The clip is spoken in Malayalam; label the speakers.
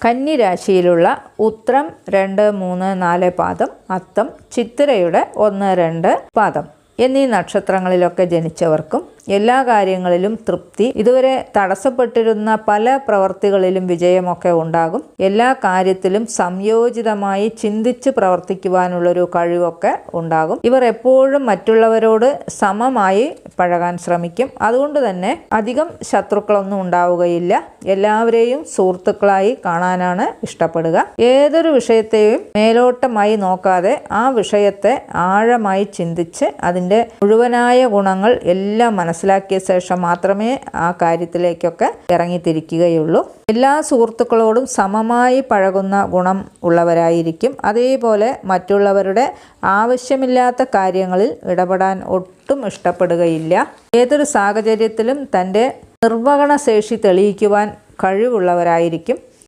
Speaker 1: കന്നി രാശിയിലുള്ള ഉത്രം രണ്ട് മൂന്ന് നാല് പാദം അത്തം ചിത്തിരയുടെ ഒന്ന് രണ്ട് പാദം എന്നീ നക്ഷത്രങ്ങളിലൊക്കെ ജനിച്ചവർക്കും എല്ലാ കാര്യങ്ങളിലും തൃപ്തി. ഇതുവരെ തടസ്സപ്പെട്ടിരുന്ന പല പ്രവർത്തികളിലും വിജയമൊക്കെ ഉണ്ടാകും. എല്ലാ കാര്യത്തിലും സംയോജിതമായി ചിന്തിച്ച് പ്രവർത്തിക്കുവാനുള്ളൊരു കഴിവൊക്കെ ഉണ്ടാകും. ഇവർ എപ്പോഴും മറ്റുള്ളവരോട് സമമായി പഴകാൻ ശ്രമിക്കും. അതുകൊണ്ട് തന്നെ അധികം ശത്രുക്കളൊന്നും ഉണ്ടാവുകയില്ല. എല്ലാവരെയും സുഹൃത്തുക്കളായി കാണാനാണ് ഇഷ്ടപ്പെടുക. ഏതൊരു വിഷയത്തെയും മേലോട്ടമായി നോക്കാതെ ആ വിഷയത്തെ ആഴമായി ചിന്തിച്ച് അതിന്റെ മുഴുവനായ ഗുണങ്ങൾ എല്ലാം മനസ്സിലാക്കിയ ശേഷം മാത്രമേ ആ കാര്യത്തിലേക്കൊക്കെ ഇറങ്ങിത്തിരിക്കുകയുള്ളൂ. എല്ലാ സുഹൃത്തുക്കളോടും സമമായി പഴകുന്ന ഗുണം ഉള്ളവരായിരിക്കും. അതേപോലെ മറ്റുള്ളവരുടെ ആവശ്യമില്ലാത്ത കാര്യങ്ങളിൽ ഇടപെടാൻ ഒട്ടും ഇഷ്ടപ്പെടുകയില്ല. ഏതൊരു സാഹചര്യത്തിലും തന്റെ നിർവഹണശേഷി തെളിയിക്കുവാൻ കഴിവുള്ളവരായിരിക്കും.